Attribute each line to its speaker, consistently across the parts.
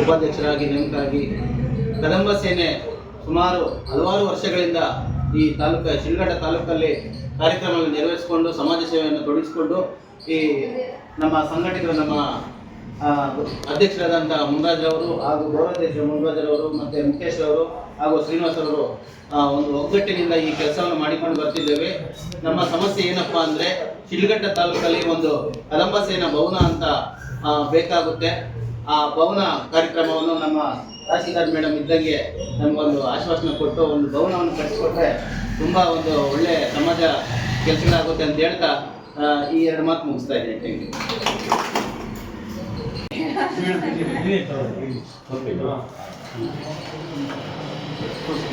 Speaker 1: ಉಪಾಧ್ಯಕ್ಷರಾಗಿ ನೇಮಕರಾಗಿ ಕದಂಬ ಸೇನೆ ಸುಮಾರು ಹಲವಾರು ವರ್ಷಗಳಿಂದ ಈ ತಾಲೂಕು, ಶಿಲ್ಘಟ್ಟ ತಾಲೂಕಲ್ಲಿ ಕಾರ್ಯಕ್ರಮಗಳನ್ನು ನೆರವೇರಿಸಿಕೊಂಡು ಸಮಾಜ ಸೇವೆಯನ್ನು ತೊಡಗಿಸಿಕೊಂಡು ಈ ನಮ್ಮ ಸಂಘಟಕರು ನಮ್ಮ ಅಧ್ಯಕ್ಷರಾದಂಥ ಮುನ್ರಾಜ್ರವರು ಹಾಗೂ ಗೌರವಾಧ್ಯಕ್ಷ ಮುನ್ರಾಜ್ರವರು ಮತ್ತು ಮುಖೇಶ್ ಅವರು ಹಾಗೂ ಶ್ರೀನಿವಾಸ್ ಅವರು ಒಂದು ಒಗ್ಗಟ್ಟಿನಿಂದ ಈ ಕೆಲಸವನ್ನು ಮಾಡಿಕೊಂಡು ಬರ್ತಿದ್ದೇವೆ. ನಮ್ಮ ಸಮಸ್ಯೆ ಏನಪ್ಪ ಅಂದರೆ ಶಿಲ್ಘಟ್ಟ ತಾಲೂಕಲ್ಲಿ ಒಂದು ಕದಂಬ ಸೇನಾ ಭವನ ಅಂತ ಬೇಕಾಗುತ್ತೆ. ಆ ಭವನ ಕಾರ್ಯಕ್ರಮವನ್ನು ನಮ್ಮ ತಹಸೀಲ್ದಾರ್ ಮೇಡಮ್ ಇದ್ದಂಗೆ ನಮಗೊಂದು ಆಶ್ವಾಸನೆ ಕೊಟ್ಟು ಒಂದು ಭವನವನ್ನು ಕಟ್ಟಿಸ್ಕೊಟ್ರೆ ತುಂಬ ಒಂದು ಒಳ್ಳೆ ಸಮಾಜ ಕೆಲಸಗಳಾಗುತ್ತೆ ಅಂತ ಹೇಳ್ತಾ ಈ ಎರಡು ಮಾತು ಮುಗಿಸ್ತಾ ಇದ್ದೀನಿ.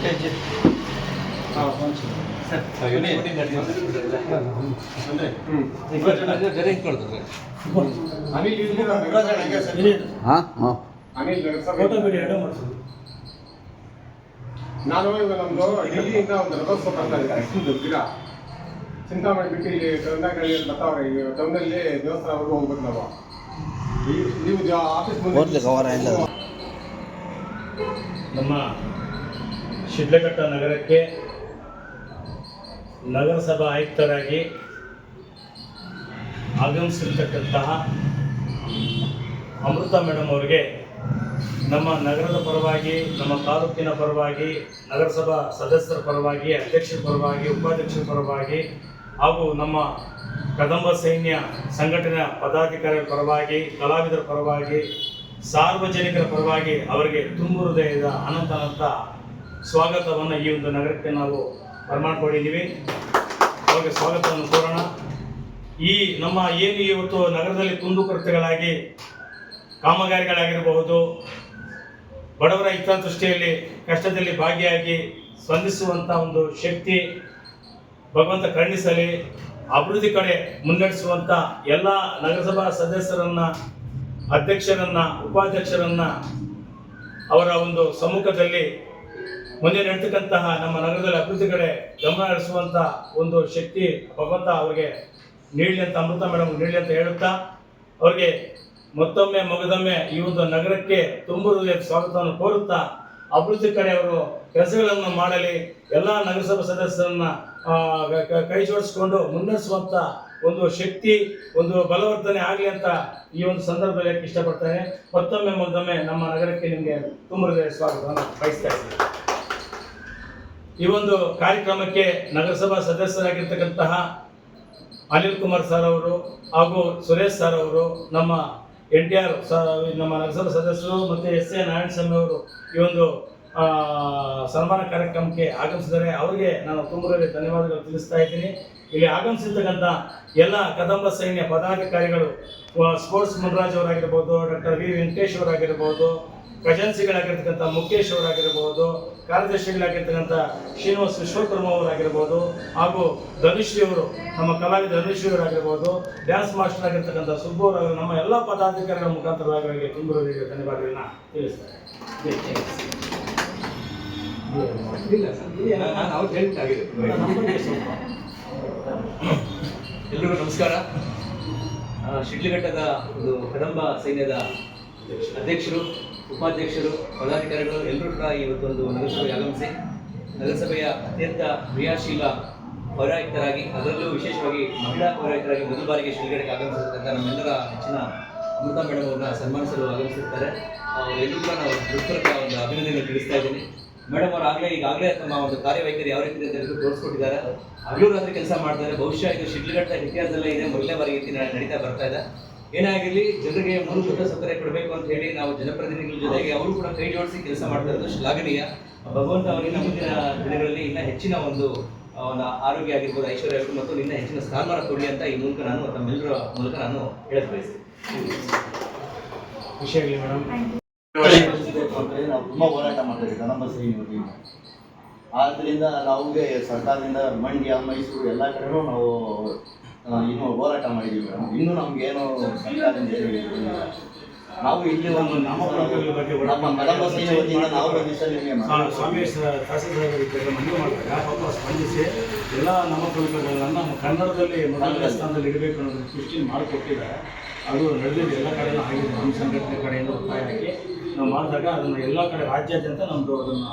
Speaker 1: ಥ್ಯಾಂಕ್ ಯು
Speaker 2: ನಾನು ಈಗ ನಮ್ದು ಡೆಲ್ಲಿಯಿಂದ ಒಂದು ರಥೋತ್ಸವ ಬರ್ತಾ ಇದೆ ಗಿಡ. ಚಿಂತಾಮಣಿ ಬಿಟ್ಟು ಇಲ್ಲಿ ಗಂಗಾಗಳ್ಳಿ ಬರ್ತಾವ್ರೆ. ಈಗ ಟೌನಲ್ಲಿ ದೇವಸ್ಥಾನವರೆಗೂ ಹೋಗ್ಬೇಕು ನಾವು. ನೀವು ಆಫೀಸ್
Speaker 3: ನಮ್ಮ ಶಿಡ್ಲಘಟ್ಟ ನಗರಕ್ಕೆ ನಗರಸಭಾ ಆಯುಕ್ತರಾಗಿ ಆಗಮಿಸಿರ್ತಕ್ಕಂತಹ ಅಮೃತ ಮೇಡಮ್ ಅವರಿಗೆ ನಮ್ಮ ನಗರದ ಪರವಾಗಿ, ನಮ್ಮ ತಾಲೂಕಿನ ಪರವಾಗಿ, ನಗರಸಭಾ ಸದಸ್ಯರ ಪರವಾಗಿ, ಅಧ್ಯಕ್ಷರ ಪರವಾಗಿ, ಉಪಾಧ್ಯಕ್ಷರ ಪರವಾಗಿ ಹಾಗೂ ನಮ್ಮ ಕದಂಬ ಸೈನ್ಯ ಸಂಘಟನೆಯ ಪದಾಧಿಕಾರಿಗಳ ಪರವಾಗಿ, ಕಲಾವಿದರ ಪರವಾಗಿ, ಸಾರ್ವಜನಿಕರ ಪರವಾಗಿ ಅವರಿಗೆ ತುಂಬು ಹೃದಯದ ಅನಂತ ಅನಂತ ಸ್ವಾಗತವನ್ನು ಈ ಒಂದು ನಗರಕ್ಕೆ ನಾವು ಬರಮಾಡ್ಕೊಂಡಿದ್ದೀವಿ. ಅವರಿಗೆ ಸ್ವಾಗತವನ್ನು ಕೋರೋಣ. ಈ ನಮ್ಮ ಏನು ಇವತ್ತು ನಗರದಲ್ಲಿ ಕುಂದುಕೊರತೆಗಳಾಗಿ ಕಾಮಗಾರಿಗಳಾಗಿರಬಹುದು. ಬಡವರ ಹಿತದೃಷ್ಟಿಯಲ್ಲಿ ಕಷ್ಟದಲ್ಲಿ ಭಾಗಿಯಾಗಿ ಸ್ಪಂದಿಸುವಂಥ ಒಂದು ಶಕ್ತಿ ಭಗವಂತ ಕರುಣಿಸಲಿ ಅಭಿವೃದ್ಧಿ ಕಡೆ ಮುನ್ನಡೆಸುವಂಥ ಎಲ್ಲ ನಗರಸಭಾ ಸದಸ್ಯರನ್ನ, ಅಧ್ಯಕ್ಷರನ್ನ, ಉಪಾಧ್ಯಕ್ಷರನ್ನ ಅವರ ಒಂದು ಸಮ್ಮುಖದಲ್ಲಿ ಮುಂದೆ ನಡೀತಕ್ಕಂತಹ ನಮ್ಮ ನಗರದಲ್ಲಿ ಅಭಿವೃದ್ಧಿ ಕಡೆ ಗಮನ ಹರಿಸುವಂಥ ಒಂದು ಶಕ್ತಿ ಭಗವಂತ ಅವರಿಗೆ ನೀಡಲಿ ಅಂತ, ಅಮೃತ ಮೇಡಮ್ ನೀಡಲಿ ಅಂತ ಹೇಳುತ್ತಾ, ಅವರಿಗೆ ಮತ್ತೊಮ್ಮೆ ಮಗದೊಮ್ಮೆ ಈ ಒಂದು ನಗರಕ್ಕೆ ತುಂಬ ಸ್ವಾಗತವನ್ನು ಕೋರುತ್ತಾ, ಅಭಿವೃದ್ಧಿ ಕಡೆ ಅವರು ಕೆಲಸಗಳನ್ನು ಮಾಡಲಿ, ಎಲ್ಲ ನಗರಸಭಾ ಸದಸ್ಯರನ್ನ ಕ- ಜೋಡಿಸಿಕೊಂಡು ಮುನ್ನಡೆಸುವಂತ ಒಂದು ಶಕ್ತಿ, ಒಂದು ಬಲವರ್ಧನೆ ಆಗಲಿ ಅಂತ ಈ ಒಂದು ಸಂದರ್ಭದಲ್ಲಿ ಇಷ್ಟಪಡ್ತೇನೆ. ಮತ್ತೊಮ್ಮೆ ಮತ್ತೊಮ್ಮೆ ನಮ್ಮ ನಗರಕ್ಕೆ ನಿಮಗೆ ತುಂಬ ಸ್ವಾಗತವನ್ನು ಬಯಸ್ತಾ ಇದ್ದೀನಿ. ಈ ಒಂದು ಕಾರ್ಯಕ್ರಮಕ್ಕೆ ನಗರಸಭಾ ಸದಸ್ಯರಾಗಿರ್ತಕ್ಕಂತಹ ಅನಿಲ್ ಕುಮಾರ್ ಸರ್ ಅವರು ಹಾಗೂ ಸುರೇಶ್ ಸರ್ ಅವರು, ನಮ್ಮ ಎನ್ ಟಿ ಆರ್ ನಮ್ಮ ನಗರಸಭಾ ಸದಸ್ಯರು ಮತ್ತು ಎಸ್ ಎ ನಾರಾಯಣ ಸ್ವಾಮಿ ಅವರು ಈ ಒಂದು ಸನ್ಮಾನ ಕಾರ್ಯಕ್ರಮಕ್ಕೆ ಆಗಮಿಸಿದರೆ ಅವರಿಗೆ ನಾನು ತುಂಬ ಧನ್ಯವಾದಗಳು ತಿಳಿಸ್ತಾ ಇದ್ದೀನಿ. ಇಲ್ಲಿ ಆಗಮಿಸಿರ್ತಕ್ಕಂಥ ಎಲ್ಲ ಕದಂಬ ಸೈನ್ಯ ಪದಾಧಿಕಾರಿಗಳು ಸ್ಪೋರ್ಟ್ಸ್ ಮುನ್ರಾಜ್ ಅವರಾಗಿರ್ಬೋದು, ಡಾಕ್ಟರ್ ವಿ ವೆಂಕಟೇಶ್ ಅವರಾಗಿರ್ಬೋದು ಖಜಾನ್ಸಿಗಳಾಗಿರ್ತಕ್ಕಂಥ ಮುಖೇಶ್ ಅವರಾಗಿರ್ಬೋದು ಕಾರ್ಯದರ್ಶಿಗಳಾಗಿರ್ತಕ್ಕಂಥ ಶ್ರೀನಿವಾಸ್ ವಿಶ್ವಕರ್ಮ ಅವರಾಗಿರ್ಬೋದು ಹಾಗೂ ಧನುಶ್ರೀ ಅವರು ನಮ್ಮ ಕಲಾವಿದ ಧನುಶ್ರೀ ಅವರಾಗಿರ್ಬೋದು ಡ್ಯಾನ್ಸ್ ಮಾಸ್ಟರ್ ಆಗಿರ್ತಕ್ಕಂಥ ಅವರು, ನಮ್ಮ ಎಲ್ಲ ಪದಾಧಿಕಾರಿಗಳ ಮುಖಾಂತರವಾಗಿ ಅವರಿಗೆ ತುಂಬ ಹೃದಯದ ಧನ್ಯವಾದಗಳನ್ನ ತಿಳಿಸ್ತಾರೆ
Speaker 4: ಎಲ್ರಿಗೂ ನಮಸ್ಕಾರ. ಶಿಡ್ಲಿಘಟ್ಟದ ಒಂದು ಕದಂಬ ಸೈನ್ಯದ ಅಧ್ಯಕ್ಷರು ಉಪಾಧ್ಯಕ್ಷರು, ಪದಾಧಿಕಾರಿಗಳು ಎಲ್ಲರೂ ಕೂಡ ಇವತ್ತೊಂದು ನಗರಸಭೆಗೆ ಆಗಮಿಸಿ, ನಗರಸಭೆಯ ಅತ್ಯಂತ ಕ್ರಿಯಾಶೀಲ ಪೌರಾಯುಕ್ತರಾಗಿ, ಅದರಲ್ಲೂ ವಿಶೇಷವಾಗಿ ಮಹಿಳಾ ಪೌರಾಯುಕ್ತರಾಗಿ ಮೊದಲ ಬಾರಿಗೆ ಶಿಲ್ಗಡೆಗೆ ಆಗಮಿಸಿರ್ತಕ್ಕಂಥ ನಮ್ಮೆಲ್ಲರ ಹೆಚ್ಚಿನ ಅಮೃತ ಮೇಡಮ್ ಅವ್ರನ್ನ ಸನ್ಮಾನಿಸಲು ಆಗಮಿಸಿರ್ತಾರೆ. ಎಲ್ಲರೂ ಕೂಡ ನಾವು ಹೃತ್ಪೂರ್ವಕ ಒಂದು ಅಭಿನಂದನೆ ತಿಳಿಸ್ತಾ ಇದ್ದೀನಿ. ಮೇಡಮ್ ಅವರು ಆಗಲೇ, ಈಗಾಗಲೇ ತಮ್ಮ ಒಂದು ಕಾರ್ಯವೈಖರಿ ಯಾವ ರೀತಿ ಇದೆ ಅಂತ ಎಲ್ಲರೂ ತೋರಿಸ್ಕೊಟ್ಟಿದ್ದಾರೆ. ಹಗಲು ರಾತ್ರಿ ಕೆಲಸ ಮಾಡ್ತಾರೆ. ಬಹುಶಃ ಇದು ಶಿಡ್ಲಘಟ್ಟ ಇತಿಹಾಸದಲ್ಲೇ ಇದೆ. ಮೊದಲನೇ ಬಾರಿಗೆ ನಡೀತಾ ಬರ್ತಾ ಇದೆ. ಏನಾಗಿರಲಿ ಜನರಿಗೆ ಮೂಲಭೂತ ಸೌಕರ್ಯ ಕೊಡಬೇಕು ಅಂತ ಹೇಳಿ ನಾವು ಜನಪ್ರತಿನಿಧಿಗಳ ಜೊತೆಗೆ ಅವರು ಕೂಡ ಕೈ ಜೋಡಿಸಿ ಕೆಲಸ ಮಾಡ್ತಾ ಇರೋದು ಶ್ಲಾಘನೀಯ ಭಗವಂತ ಅವರಿಗೆ ಮುಂದಿನ ದಿನಗಳಲ್ಲಿ ಇನ್ನ ಹೆಚ್ಚಿನ ಒಂದು ಅವನ ಆರೋಗ್ಯ ಆಗಿರ್ಬೋದು ಐಶ್ವರ್ಯ ಆಗಿರ್ಬೋದು ಮತ್ತು ನಿನ್ನ ಹೆಚ್ಚಿನ ಸ್ಥಾನಮಾನ ಕೊಡಿ ಅಂತ ಈ ಮೂಲಕ ನಾನು ತಮ್ಮೆಲ್ಲರ ಮೂಲಕ ನಾನು ಹೇಳಕ್ ಬಯಸ್ತೀನಿ.
Speaker 3: ವಿಷಯಗಳು ಮೇಡಮ್.
Speaker 5: ನಾವು ತುಂಬ ಹೋರಾಟ ಮಾಡ್ತೀವಿ ಕದಂಬ ಸೇನೆ ವತಿಯಿಂದ ಆದ್ದರಿಂದ ನಮಗೆ ಸರ್ಕಾರದಿಂದ ಮಂಡ್ಯ ಮೈಸೂರು ಎಲ್ಲ ಕಡೆನೂ ನಾವು ಇನ್ನೂ ಹೋರಾಟ ಮಾಡಿದ್ದೀವಿ ಇನ್ನೂ ನಮಗೇನು. ನಾವು ಇಲ್ಲಿ ಒಂದು ನಮ್ಮ ಕದಂಬ ಸೇನೆ ವತಿಯಿಂದ ನಾವು
Speaker 3: ಆ, ಸ್ವಾಮಿ ಮನವಿ ಮಾಡಿದಾಗ ಪಾಪ ಸ್ಪಂದಿಸಿ ಎಲ್ಲ ನಾಮಫಲಕಗಳನ್ನು ಕನ್ನಡದಲ್ಲಿ ಮೊದಲನೇ ಸ್ಥಾನದಲ್ಲಿ ಇಡಬೇಕು ಅನ್ನೋದು ಸೃಷ್ಟಿ ಮಾಡಿಕೊಟ್ಟಿದ್ದಾರೆ ಅದು ನಡೆದಿದೆ. ಎಲ್ಲ ಕಡೆನೂ ಆಗಿದೆ. ನಮ್ಮ ಸಂಘಟನೆ ಕಡೆಯಿಂದ ಒತ್ತಾಯ ಹಾಕಿ ನಾವು ಮಾಡಿದಾಗ ಅದನ್ನು ಎಲ್ಲ ಕಡೆ ರಾಜ್ಯಾದ್ಯಂತ ನಮ್ಮದು ಅದನ್ನು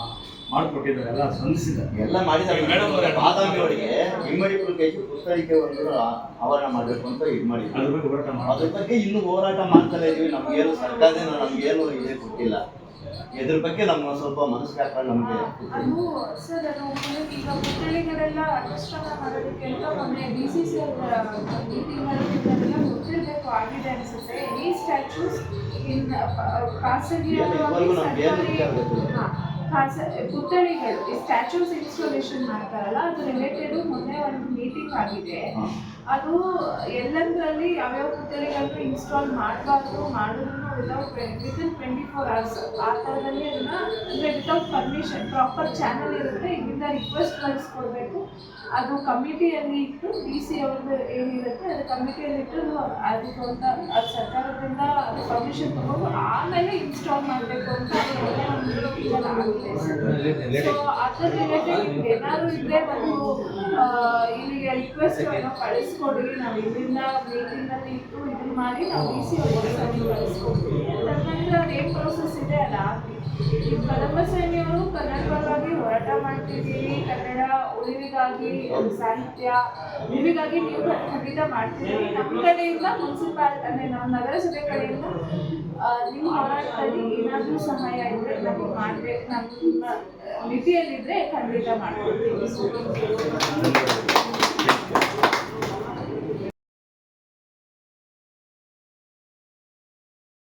Speaker 3: ಮಾಡಿಕೊಟ್ಟಿದ್ದಾರೆ ಎಲ್ಲ ಸ್ಪಂದಿಸಿದ್ದಾರೆ.
Speaker 5: ಎಲ್ಲ ಮಾಡಿದ್ದಾರೆ.
Speaker 3: ಮೇಡಮ್ ಅವರೇ.
Speaker 5: ಬಾದಾಮಿ ಅವರಿಗೆ ಇಮ್ಮಡಿಪುರ ಕೈಗೆ ಪುಸ್ತಕಕ್ಕೆ ಒಂದು ಆವರಣ ಮಾಡಬೇಕು ಅಂತ ಇದು ಮಾಡಿದ್ರು
Speaker 3: ಅದ್ರ ಬಗ್ಗೆ ಹೋರಾಟ
Speaker 5: ಅದ್ರ
Speaker 3: ಮಾಡಿ
Speaker 5: ಬಗ್ಗೆ ಇನ್ನೂ ಹೋರಾಟ ಮಾಡ್ತಾನೆ ಇದೀವಿ. ನಮ್ಗೇನು ಸರ್ಕಾರದಿಂದ ನಮ್ಗೇನು ಇದೇ ಕೊಟ್ಟಿಲ್ಲ. ಇದ್ರ ಬಗ್ಗೆ ನಮ್ಮ ಸ್ವಲ್ಪ ಮನಸ್ಸು ಹಾಕೊಂಡು ನಮಗೆ
Speaker 6: ಅದು ಸರ್ ಅದು ಮೊನ್ನೆ ಈಗ ಪುತ್ಥಳಿಗಳೆಲ್ಲ ಅನುಷ್ಠಾನ ಮಾಡೋದಕ್ಕೆ ಅಂತ ಮೊನ್ನೆ ಡಿ ಸಿ ಸಿ ಮೀಟಿಂಗ್ ಮಾಡೋದಕ್ಕೆಲ್ಲ ಗೊತ್ತಿರಬೇಕು ಆಗಿದೆ ಅನಿಸುತ್ತೆ. ಈ ಸ್ಟ್ಯಾಚ್ಯೂಸ್ ಇನ್ ಖಾಸಗಿ ಪುತ್ಥಳಿಗಳು ಈ ಸ್ಟ್ಯಾಚ್ಯೂಸ್ ಇನ್ಸ್ಟಾಲೇಷನ್ ಮಾಡ್ತಾರಲ್ಲ ಅದು ರಿಲೇಟೆಡ್ ಮೊನ್ನೆ ಒಂದು ಮೀಟಿಂಗ್ ಆಗಿದೆ. ಅದು ಎಲ್ಲೆಂದರಲ್ಲಿ ಯಾವ್ಯಾವ ಪುತ್ಥಳಿಗಳನ್ನು ಇನ್ಸ್ಟಾಲ್ ಮಾಡಬಾರ್ದು ಮಾಡಿದ್ರು ವಿತೌಟ್ ಟ್ವೆಂಟಿ ಫೋರ್ ಅವರ್ಸ್ ಆ ಥರದಲ್ಲಿ ಅದನ್ನು ಪರ್ಮಿಷನ್ ಪ್ರಾಪರ್ ಚಾನಲ್ ಇರುತ್ತೆ. ಇಲ್ಲಿಂದ ರಿಕ್ವೆಸ್ಟ್ ಕಳಿಸ್ಕೊಡ್ಬೇಕು ಅದು ಕಮಿಟಿಯಲ್ಲಿ ಇಟ್ಟು ಡಿ ಸಿ ಅವ್ರದ್ದು ಏನಿರುತ್ತೆ, ಅದು ಕಮಿಟಿಯಲ್ಲಿ ಇಟ್ಟು ಅದಕ್ಕೆ ಅಂತ, ಅದು ಸರ್ಕಾರದಿಂದ ಅದು ಪರ್ಮಿಷನ್ ತಗೊಂಡು ಆಮೇಲೆ ಇನ್ಸ್ಟಾಲ್ ಮಾಡಬೇಕು ಅಂತ ಅಲ್ಲಿ ಆಗಿದೆ. ಸೊ ಅದ್ರ ರಿಲೇಟೆಡ್ ಏನಾದ್ರು ಇದ್ರೆ ಬಂದು ಇಲ್ಲಿಗೆ ರಿಕ್ವೆಸ್ಟ್ ಏನೋ ಕಳಿಸ್ಕೊಡಿ. ನಾವು ಇಲ್ಲಿಂದ ಮೀಟಿಂಗ್ ಅಲ್ಲಿ ಇಟ್ಟು ಇದನ್ನ ಮಾಡಿ ನಾವು ಡಿ ಸಿ ಅವ್ರಿಗೆ ಕಳಿಸ್ಕೊಡ್ತೀವಿ. ತದನಂತರ ಏನು ಪ್ರೋಸೆಸ್ ಇದೆ ಅಲ್ಲ? ಈ ಕದಂಬ ಸೈನಿಯವರು ಕನ್ನಡ ಪರವಾಗಿ ಹೋರಾಟ ಮಾಡ್ತಿದ್ದೀವಿ ಕನ್ನಡ ಉಳಿವಿಗಾಗಿ ಸಾಹಿತ್ಯ, ಉಳಿವಿಗಾಗಿ ನೀವು ಖಂಡಿತ ಮಾಡ್ತಿದ್ದೀವಿ ನಮ್ಮ ಕಡೆಯಿಂದ ಮುನ್ಸಿಪಾಲ್, ಅಂದರೆ ನಮ್ಮ ನಗರಸಭೆ ಕಡೆಯಿಂದ ನಿಮ್ಮ ಹೋರಾಟದಲ್ಲಿ ಏನಾದರೂ ಸಹಾಯ ಇದ್ದರೆ ನಮಗೆ ಮಾಡಬೇಕು ನಮ್ಮ ಮಿತಿಯಲ್ಲಿದ್ದರೆ ಖಂಡಿತ ಮಾಡ್ಕೊಡ್ತೀವಿ.